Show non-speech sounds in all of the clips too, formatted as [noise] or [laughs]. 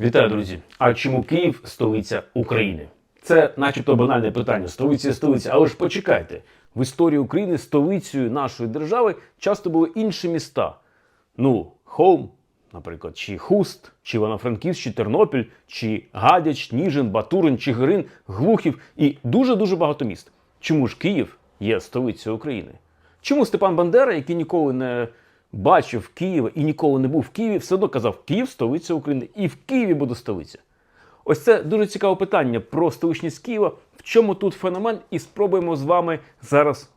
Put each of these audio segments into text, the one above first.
Вітаю, друзі! А чому Київ столиця України? Це, начебто, банальне питання. Столиця столиця. Але ж почекайте, в історії України столицею нашої держави часто були інші міста. Ну, Холм, наприклад, чи Хуст, чи Івано-Франківськ, чи Тернопіль, чи Гадяч, Ніжин, Батурин, Чигирин, Глухів і дуже-дуже багато міст. Чому ж Київ є столицею України? Чому Степан Бандера, який ніколи не бачив Києва і ніколи не був в Києві, все одно казав, Київ столиця України, і в Києві буде столиця. Ось це дуже цікаве питання про столичність Києва. В чому тут феномен? І спробуємо з вами зараз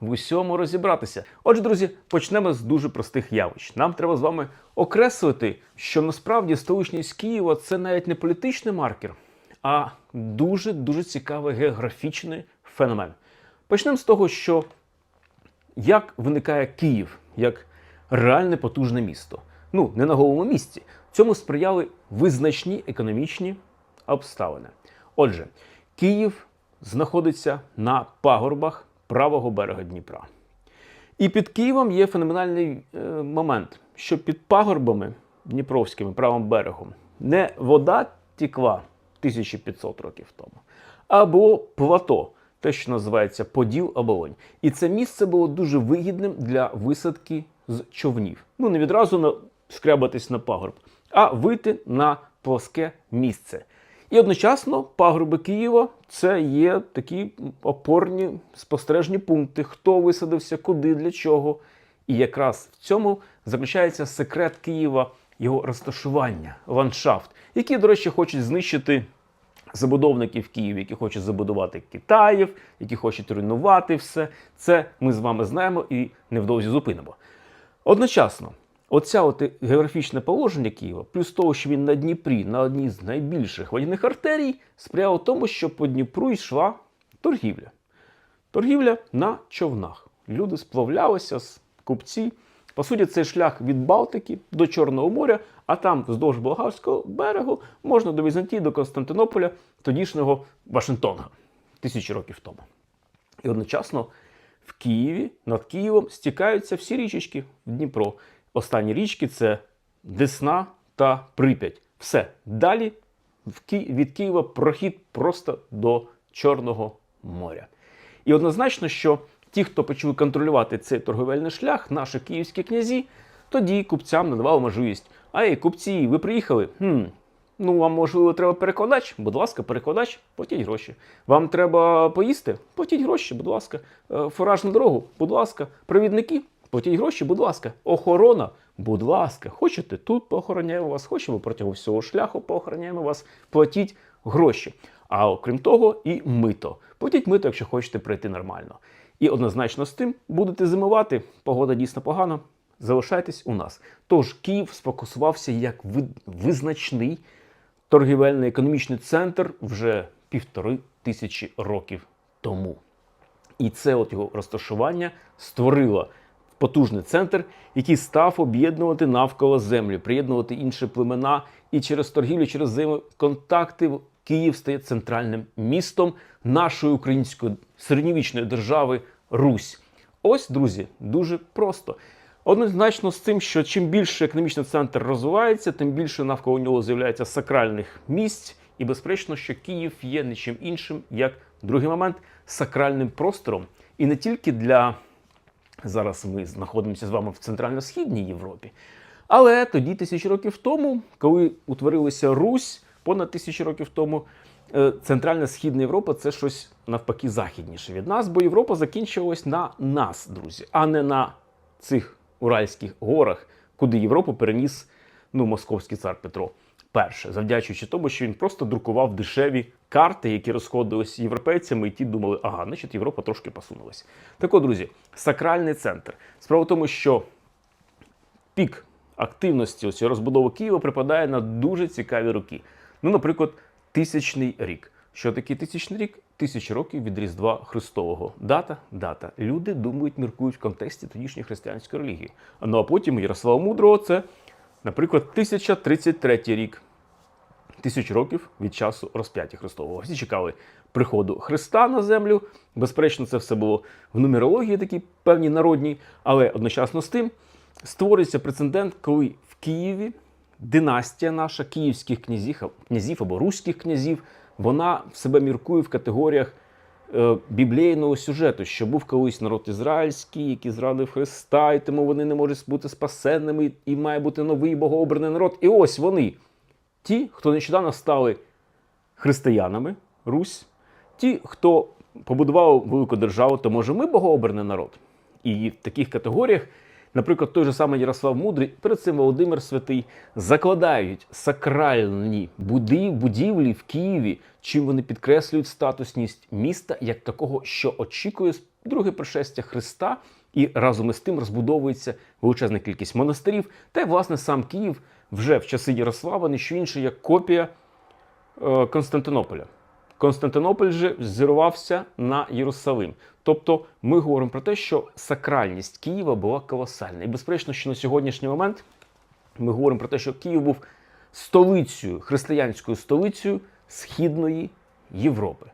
в усьому розібратися. Отже, друзі, почнемо з дуже простих явищ. Нам треба з вами окреслити, що насправді столичність Києва це навіть не політичний маркер, а дуже дуже цікавий географічний феномен. Почнемо з того, що як виникає Київ як реальне потужне місто. Ну, не на голому місці. Цьому сприяли визначні економічні обставини. Отже, Київ знаходиться на пагорбах правого берега Дніпра. І під Києвом є феноменальний е, момент, що під пагорбами Дніпровськими правим берегом не вода тікла 1500 років тому, а було плато, те, що називається Поділ Оболонь. І це місце було дуже вигідним для висадки з човнів. Ну, не відразу скрябатись на пагорб, а вийти на плоске місце. І одночасно пагорби Києва це є такі опорні спостережні пункти, хто висадився, куди, для чого. І якраз в цьому заключається секрет Києва, його розташування, ландшафт, які, до речі, хочуть знищити забудовників в які хочуть забудувати Китаїв, які хочуть руйнувати все. Це ми з вами знаємо і невдовзі зупинимо. Одночасно, оця от географічне положення Києва, плюс того, що він на Дніпрі, на одній з найбільших водяних артерій, сприяло тому, що по Дніпру йшла торгівля. Торгівля на човнах. Люди сплавлялися з купці. По суті, цей шлях від Балтики до Чорного моря, а там вздовж Болгарського берегу можна до Візантії, до Константинополя, тодішнього Вашингтона, тисячі років тому. І одночасно в Києві над Києвом стікаються всі річечки в Дніпро. Останні річки це Десна та Прип'ять. Все. Далі від Києва прохід просто до Чорного моря. І однозначно, що ті, хто почали контролювати цей торговельний шлях, наші київські князі, тоді купцям надавали можливість. Ай, купці, ви приїхали? Хм, Ну, вам можливо треба перекладач? Будь ласка, перекладач, платіть гроші. Вам треба поїсти? Платіть гроші, будь ласка. Е, Фураж на дорогу, будь ласка. Провідники, платіть гроші, будь ласка. Охорона, будь ласка. Хочете тут поохороняємо вас, хочемо протягом всього шляху поохороняємо вас. Платіть гроші. А окрім того, і мито. Платіть мито, якщо хочете пройти нормально. І однозначно з тим будете зимувати. Погода дійсно погана. Залишайтесь у нас. Тож Київ сфокусувався як визначний торгівельний економічний центр вже півтори тисячі років тому. І це от його розташування створило потужний центр, який став об'єднувати навколо землі, приєднувати інші племена. І через торгівлю, через взаємоконтакти Київ стає центральним містом нашої української середньовічної держави Русь. Ось, друзі, дуже просто. Однозначно з тим, що чим більше економічний центр розвивається, тим більше навколо нього з'являється сакральних місць. І безперечно, що Київ є нічим іншим, як другий момент, сакральним простором. І не тільки для зараз ми знаходимося з вами в центрально-східній Європі, але тоді, тисячі років тому, коли утворилася Русь, понад тисячі років тому, е, центральна східна Європа це щось навпаки західніше від нас, бо Європа закінчилась на нас, друзі, а не на цих Уральських горах, куди Європу переніс ну, московський цар Петро І, завдячуючи тому, що він просто друкував дешеві карти, які розходились європейцями, і ті думали, ага, значить Європа трошки посунулась. Так от, друзі, сакральний центр. Справа в тому, що пік активності ось розбудови Києва припадає на дуже цікаві роки. Ну, наприклад, тисячний рік. Що таке тисячний рік? Тисячі років від Різдва Христового. Дата, дата. Люди думають, міркують в контексті тодішньої християнської релігії. Ну а потім Ярослава Мудрого це, наприклад, 1033 рік. Тисяч років від часу розп'яття Христового. Всі чекали приходу Христа на землю. Безперечно, це все було в нумерології, такій певній народній, але одночасно з тим створюється прецедент, коли в Києві династія наша київських князів, князів або руських князів, вона себе міркує в категоріях е, біблійного сюжету, що був колись народ ізраїльський, який зрадив Христа, і тому вони не можуть бути спасенними, і має бути новий богообраний народ. І ось вони, ті, хто нещодавно стали християнами, Русь, ті, хто побудував велику державу, то може ми богообраний народ. І в таких категоріях, наприклад, той же самий Ярослав Мудрий, перед цим Володимир Святий закладають сакральні будівлі в Києві, чим вони підкреслюють статусність міста як такого, що очікує друге пришестя Христа, і разом із тим розбудовується величезна кількість монастирів. Та й власне сам Київ вже в часи Ярослава не що інше як копія е, Константинополя. Константинополь же зірвався на Єрусалим. Тобто ми говоримо про те, що сакральність Києва була колосальна. І безперечно, що на сьогоднішній момент ми говоримо про те, що Київ був столицею, християнською столицею Східної Європи.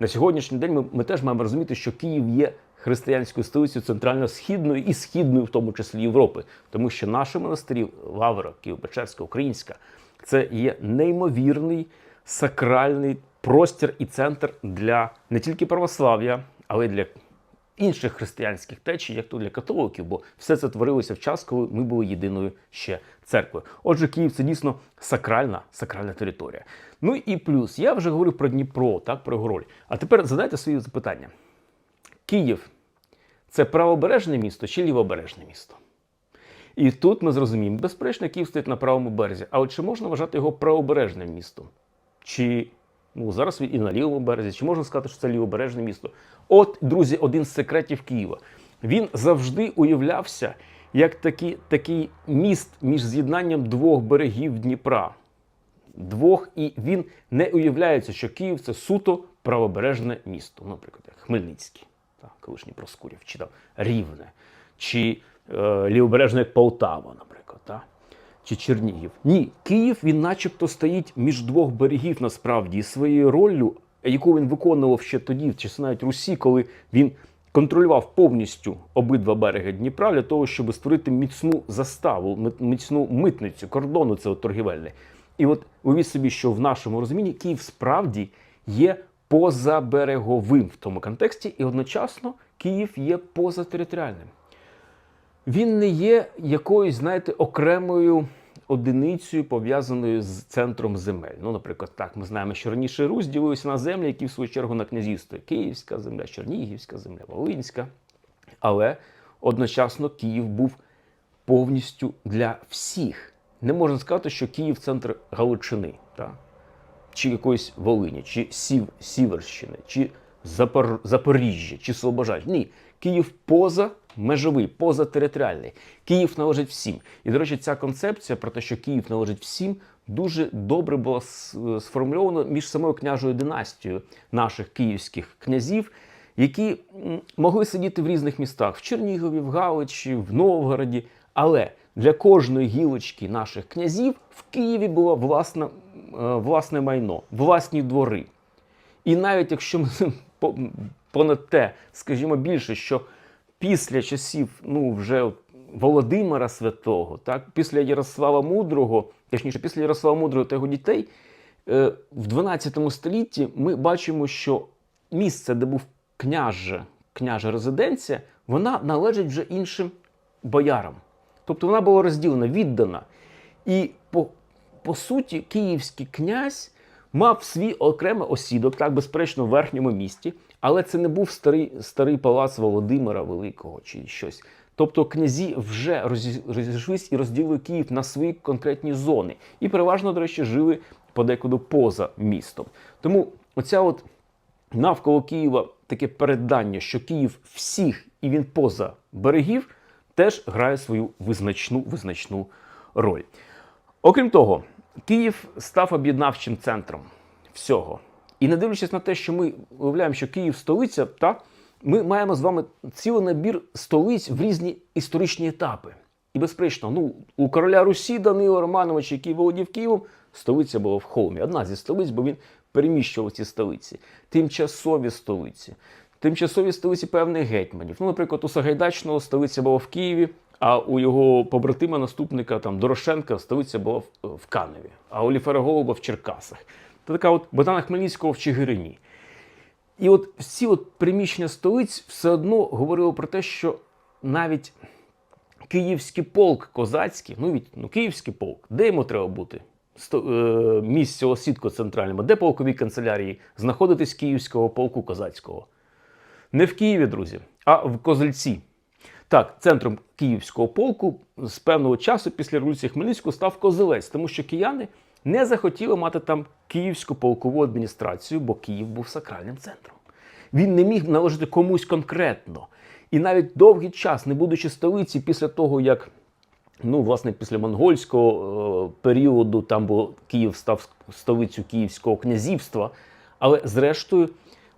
На сьогоднішній день ми, ми теж маємо розуміти, що Київ є християнською столицею центрально-східної і східної, в тому числі Європи, тому що наші монастирі Лавра, Києво-Печерська, Українська, це є неймовірний сакральний простір і центр для не тільки православ'я, але й для інших християнських течій, як то для католиків, бо все це творилося в час, коли ми були єдиною ще церквою. Отже, Київ це дійсно сакральна, сакральна територія. Ну і плюс, я вже говорив про Дніпро, так, про його. А тепер задайте свої запитання. Київ це правобережне місто чи лівобережне місто? І тут ми зрозуміємо, безперечно, Київ стоїть на правому березі. А от чи можна вважати його правобережним містом? Чи ну, зараз він і на лівому березі, чи можна сказати, що це лівобережне місто? От, друзі, один з секретів Києва. Він завжди уявлявся як такі, такий міст між з'єднанням двох берегів Дніпра. Двох, і він не уявляється, що Київ це суто правобережне місто. Наприклад, як Хмельницький, так, колишній Проскурів, чи там Рівне, чи е, лівобережне як Полтава, наприклад. Чи Чернігів. Ні, Київ він начебто стоїть між двох берегів насправді своєю роллю, яку він виконував ще тоді, часи навіть Русі, коли він контролював повністю обидва береги Дніпра для того, щоб створити міцну заставу, міцну митницю, кордону цього торгівельне. І от уявіть собі, що в нашому розумінні Київ справді є позабереговим в тому контексті, і одночасно Київ є позатериторіальним він не є якоюсь, знаєте, окремою одиницею, пов'язаною з центром земель. Ну, наприклад, так, ми знаємо, що раніше Русь ділилася на землі, які в свою чергу на князівство. Київська земля, Чернігівська земля, Волинська. Але одночасно Київ був повністю для всіх. Не можна сказати, що Київ центр Галичини, так? чи якоїсь Волині, чи Сів, Сіверщини, чи Запор... Запоріжжя, чи Слобожа. Ні, Київ поза межовий, позатериторіальний. Київ належить всім. І, до речі, ця концепція про те, що Київ належить всім, дуже добре була сформульована між самою княжою династією наших київських князів, які могли сидіти в різних містах в Чернігові, в Галичі, в Новгороді. Але для кожної гілочки наших князів в Києві було власне, власне майно, власні двори. І навіть якщо ми [laughs] понад те, скажімо більше, що після часів ну, вже Володимира Святого, так, після Ярослава Мудрого, точніше, після Ярослава Мудрого та його дітей, е, в 12 столітті ми бачимо, що місце, де був княже, княжа резиденція, вона належить вже іншим боярам. Тобто вона була розділена, віддана. І по, по суті, київський князь мав свій окремий осідок, так, безперечно, в верхньому місті, але це не був старий, старий палац Володимира Великого чи щось. Тобто князі вже розі- розійшлись і розділили Київ на свої конкретні зони. І переважно, до речі, жили подекуди поза містом. Тому оця от навколо Києва таке передання, що Київ всіх і він поза берегів, теж грає свою визначну визначну роль. Окрім того, Київ став об'єднавчим центром всього. І не дивлячись на те, що ми уявляємо, що Київ столиця, та ми маємо з вами цілий набір столиць в різні історичні етапи. І безперечно, ну, у короля Русі Данила Романовича, який володів Києвом, столиця була в Холмі. Одна зі столиць, бо він переміщував ці столиці. Тимчасові столиці. Тимчасові столиці певних гетьманів. Ну, наприклад, у Сагайдачного столиця була в Києві, А у його побратима наступника там Дорошенка столиця була в, Каневі, а у Ліфера в Черкасах. Та така от Богдана Хмельницького в Чигирині. І от всі от приміщення столиць все одно говорили про те, що навіть київський полк козацький, ну від ну київський полк, де йому треба бути? Сто, е, місце осідко центральному, де полкові канцелярії знаходитись київського полку козацького? Не в Києві, друзі, а в Козельці. Так, центром київського полку з певного часу після революції Хмельницького став Козелець, тому що кияни не захотіли мати там київську полкову адміністрацію, бо Київ був сакральним центром. Він не міг належати комусь конкретно. І навіть довгий час, не будучи столиці, після того, як ну, власне, після монгольського е, періоду там бо Київ став столицю Київського князівства, але зрештою,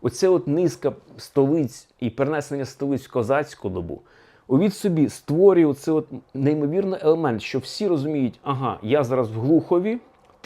оця от низка столиць і перенесення столиць в козацьку добу. Увіть собі створює цей неймовірний елемент, що всі розуміють, ага, я зараз в Глухові,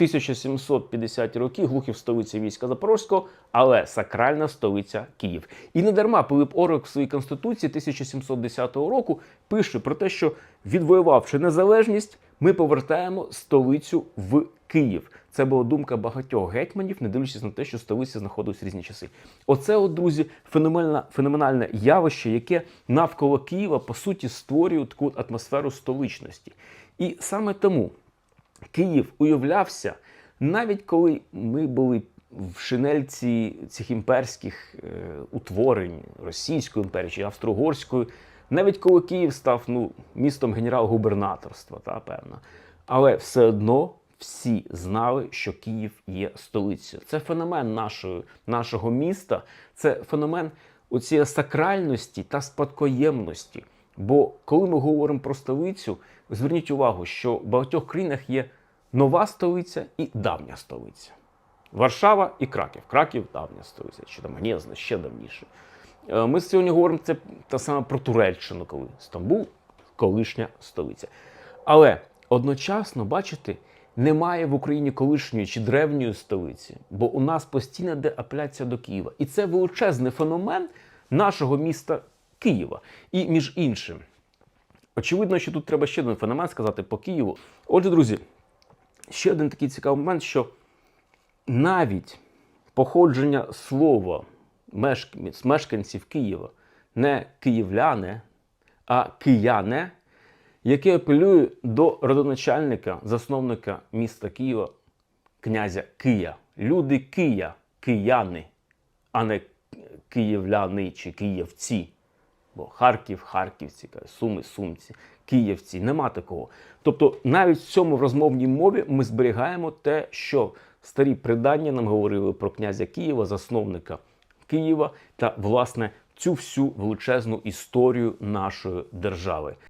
1750 роки, Глухів столиця війська Запорозького, але сакральна столиця Київ. І не дарма Пилип Орик в своїй конституції 1710 року пише про те, що відвоювавши незалежність, ми повертаємо столицю в Київ. Це була думка багатьох гетьманів, не дивлячись на те, що столиці знаходились в різні часи. Оце, от, друзі, феноменальне, феноменальне явище, яке навколо Києва по суті створює таку атмосферу столичності. І саме тому Київ уявлявся, навіть коли ми були в шинельці цих імперських е, утворень Російської імперії чи Австро-Угорської, навіть коли Київ став ну, містом генерал-губернаторства, та певно. Але все одно всі знали, що Київ є столицею. Це феномен нашої, нашого міста, це феномен оцієї сакральності та спадкоємності. Бо коли ми говоримо про столицю, зверніть увагу, що в багатьох країнах є нова столиця і давня столиця. Варшава і Краків. Краків давня столиця, чи там Гнєзно, ще давніше. Е, Ми сьогодні говоримо це те саме про Туреччину, коли Стамбул колишня столиця. Але одночасно, бачите, немає в Україні колишньої чи древньої столиці, бо у нас постійно йде апеляція до Києва. І це величезний феномен нашого міста Києва. І між іншим, очевидно, що тут треба ще один феномен сказати по Києву. Отже, друзі, ще один такий цікавий момент, що навіть походження слова мешканців Києва не київляни, а кияне, яке апелює до родоначальника, засновника міста Києва, князя Кия. Люди Кия, кияни, а не київляни чи київці. Бо Харків, харківці, Суми, сумці, київці. Нема такого. Тобто, навіть в цьому розмовній мові ми зберігаємо те, що старі предання нам говорили про князя Києва, засновника Києва та, власне, цю всю величезну історію нашої держави.